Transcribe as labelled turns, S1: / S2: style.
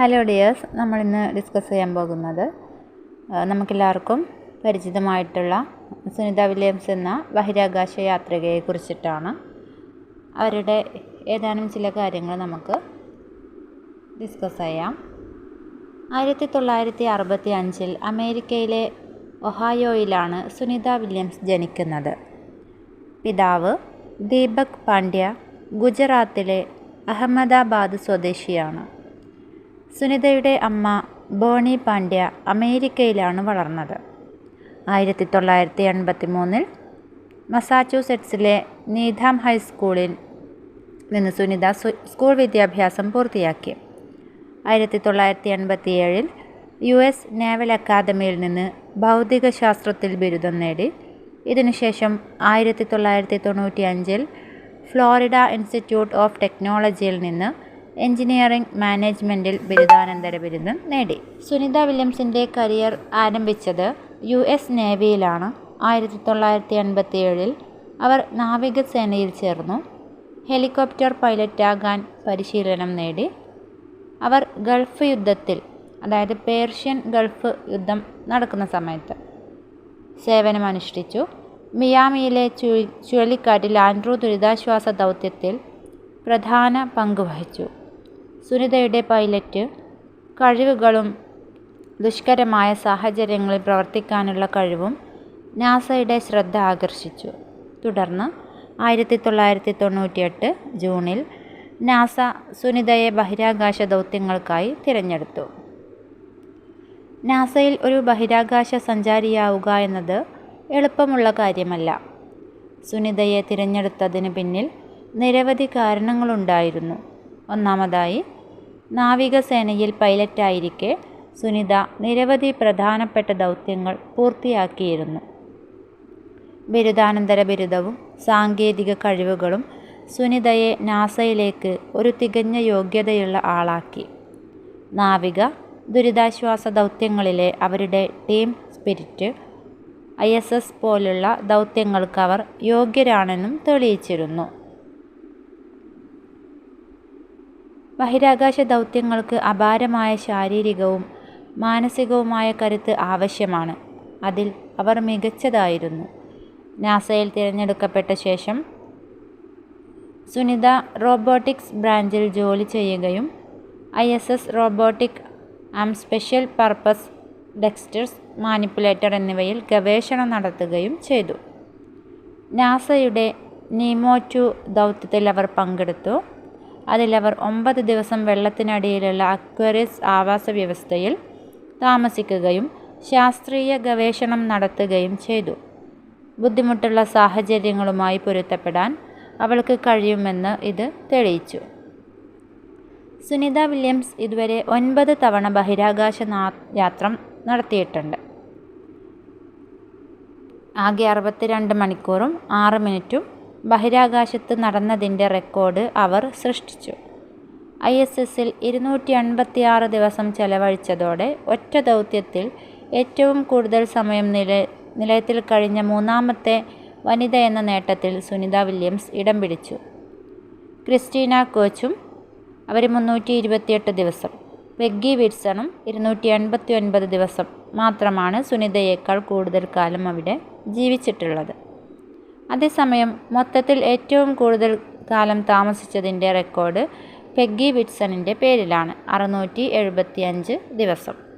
S1: Hello dears നമ്മളിന്ന് discuss ചെയ്യാൻ പോകുന്നത് നമുക്കെല്ലാവർക്കും പരിചിതമായിട്ടുള്ള സുനിത വില്യംസ് എന്ന ബഹിരാകാശ യാത്രികയെ കുറിച്ചിട്ടാണ് അവരുടെ ഏതാനും ചില കാര്യങ്ങൾ നമുക്ക് ഡിസ്കസ് ചെയ്യാം. ആയിരത്തി തൊള്ളായിരത്തി അറുപത്തി അഞ്ചിൽ അമേരിക്കയിലെ ഒഹായോയിലാണ് സുനിത വില്യംസ് ജനിക്കുന്നത്. പിതാവ് ദീപക് പാണ്ഡ്യ ഗുജറാത്തിലെ അഹമ്മദാബാദ് സ്വദേശിയാണ്. സുനിതയുടെ അമ്മ ബോണി പാണ്ഡ്യ അമേരിക്കയിലാണ് വളർന്നത്. ആയിരത്തി തൊള്ളായിരത്തി എൺപത്തി മൂന്നിൽ മസാച്യൂസെറ്റ്സിലെ നീധാം ഹൈസ്കൂളിൽ നിന്ന് സുനിത സ്കൂൾ വിദ്യാഭ്യാസം പൂർത്തിയാക്കി. ആയിരത്തി തൊള്ളായിരത്തി എൺപത്തി ഏഴിൽ യു എസ് നേവൽ അക്കാദമിയിൽ നിന്ന് ഭൗതികശാസ്ത്രത്തിൽ ബിരുദം നേടി. ഇതിനുശേഷം ആയിരത്തി തൊള്ളായിരത്തി തൊണ്ണൂറ്റി അഞ്ചിൽ ഫ്ലോറിഡ ഇൻസ്റ്റിറ്റ്യൂട്ട് ഓഫ് ടെക്നോളജിയിൽ നിന്ന് എഞ്ചിനീയറിംഗ് മാനേജ്മെന്റിൽ ബിരുദാനന്തര ബിരുദം നേടി. സുനിത വില്യംസിന്റെ കരിയർ ആരംഭിച്ചത് യു എസ് നേവിയിലാണ്. ആയിരത്തി തൊള്ളായിരത്തി എൺപത്തി ഏഴിൽ അവർ നാവികസേനയിൽ ചേർന്നു. ഹെലികോപ്റ്റർ പൈലറ്റാകാൻ പരിശീലനം നേടി. അവർ ഗൾഫ് യുദ്ധത്തിൽ അതായത് പേർഷ്യൻ ഗൾഫ് യുദ്ധം നടക്കുന്ന സമയത്ത് സേവനമനുഷ്ഠിച്ചു. മിയാമിയിലെ ചുഴി ചുഴലിക്കാറ്റിൽ ആൻഡ്രൂ ദുരിതാശ്വാസ ദൗത്യത്തിൽ പ്രധാന പങ്ക് വഹിച്ചു. സുനിതയുടെ പൈലറ്റ്. കഴിവുകളും ദുഷ്കരമായ സാഹചര്യങ്ങളിൽ പ്രവർത്തിക്കാനുള്ള കഴിവും നാസയുടെ ശ്രദ്ധ ആകർഷിച്ചു. തുടർന്ന് ആയിരത്തി തൊള്ളായിരത്തി തൊണ്ണൂറ്റിയെട്ട് ജൂണിൽ നാസ സുനിതയെ ബഹിരാകാശ ദൗത്യങ്ങൾക്കായി തിരഞ്ഞെടുത്തു. നാസയിൽ ഒരു ബഹിരാകാശ സഞ്ചാരിയാവുക എന്നത് എളുപ്പമുള്ള കാര്യമല്ല. സുനിതയെ തിരഞ്ഞെടുത്തതിന് പിന്നിൽ നിരവധി കാരണങ്ങളുണ്ടായിരുന്നു. ഒന്നാമതായി നാവികസേനയിൽ പൈലറ്റായിരിക്കെ സുനിത നിരവധി പ്രധാനപ്പെട്ട ദൗത്യങ്ങൾ പൂർത്തിയാക്കിയിരുന്നു. ബിരുദാനന്തര ബിരുദവും സാങ്കേതിക കഴിവുകളും സുനിതയെ നാസയിലേക്ക് ഒരു തികഞ്ഞ യോഗ്യതയുള്ള ആളാക്കി. നാവിക ദുരിതാശ്വാസ ദൗത്യങ്ങളിലെ അവരുടെ ടീം സ്പിരിറ്റ് ഐ പോലുള്ള ദൗത്യങ്ങൾക്ക് അവർ യോഗ്യരാണെന്നും തെളിയിച്ചിരുന്നു. ബഹിരാകാശ ദൗത്യങ്ങൾക്ക് അപാരമായ ശാരീരികവും മാനസികവുമായ കരുത്ത് ആവശ്യമാണ്. അതിൽ അവർ മികച്ചതായിരുന്നു. നാസയിൽ തിരഞ്ഞെടുക്കപ്പെട്ട ശേഷം സുനിത റോബോട്ടിക്സ് ബ്രാഞ്ചിൽ ജോലി ചെയ്യുകയും I S S robotic arm special purpose dexterous manipulator എന്നിവയിൽ ഗവേഷണം നടത്തുകയും ചെയ്തു. നാസയുടെ നീമോ ടു ദൗത്യത്തിൽ അവർ പങ്കെടുത്തു. അതിലവർ ഒമ്പത് ദിവസം വെള്ളത്തിനടിയിലുള്ള അക്വേറിയസ് ആവാസ വ്യവസ്ഥയിൽ താമസിക്കുകയും ശാസ്ത്രീയ ഗവേഷണം നടത്തുകയും ചെയ്തു. ബുദ്ധിമുട്ടുള്ള സാഹചര്യങ്ങളുമായി പൊരുത്തപ്പെടാൻ അവൾക്ക് കഴിയുമെന്ന് ഇത് തെളിയിച്ചു. സുനിത വില്യംസ് ഇതുവരെ ഒൻപത് തവണ ബഹിരാകാശ യാത്ര നടത്തിയിട്ടുണ്ട്. ആകെ അറുപത്തിരണ്ട് മണിക്കൂറും ആറ് മിനിറ്റും ബഹിരാകാശത്ത് നടന്നതിന്റെ റെക്കോർഡ് അവർ സൃഷ്ടിച്ചു. ഐ എസ് എസിൽ ഇരുന്നൂറ്റി അൻപത്തിയാറ് ദിവസം ചെലവഴിച്ചതോടെ ഒറ്റ ദൗത്യത്തിൽ ഏറ്റവും കൂടുതൽ സമയം നില നിലയത്തിൽ കഴിഞ്ഞ മൂന്നാമത്തെ വനിത എന്ന നേട്ടത്തിൽ സുനിത വില്യംസ് ഇടം പിടിച്ചു. ക്രിസ്റ്റീന കോച്ചും അവർ മുന്നൂറ്റി ഇരുപത്തിയെട്ട് ദിവസം വെഗ്ഗി വിഡ്സണും ഇരുന്നൂറ്റി എൺപത്തി ഒൻപത് ദിവസം മാത്രമാണ് സുനിതയേക്കാൾ കൂടുതൽ കാലം അവിടെ ജീവിച്ചിട്ടുള്ളത്. അതേസമയം മൊത്തത്തിൽ ഏറ്റവും കൂടുതൽ കാലം താമസിച്ചതിന്റെ റെക്കോർഡ് പെഗ്ഗി വിറ്റ്സണിന്റെ പേരിലാണ്. അറുന്നൂറ്റി എഴുപത്തി അഞ്ച് ദിവസം.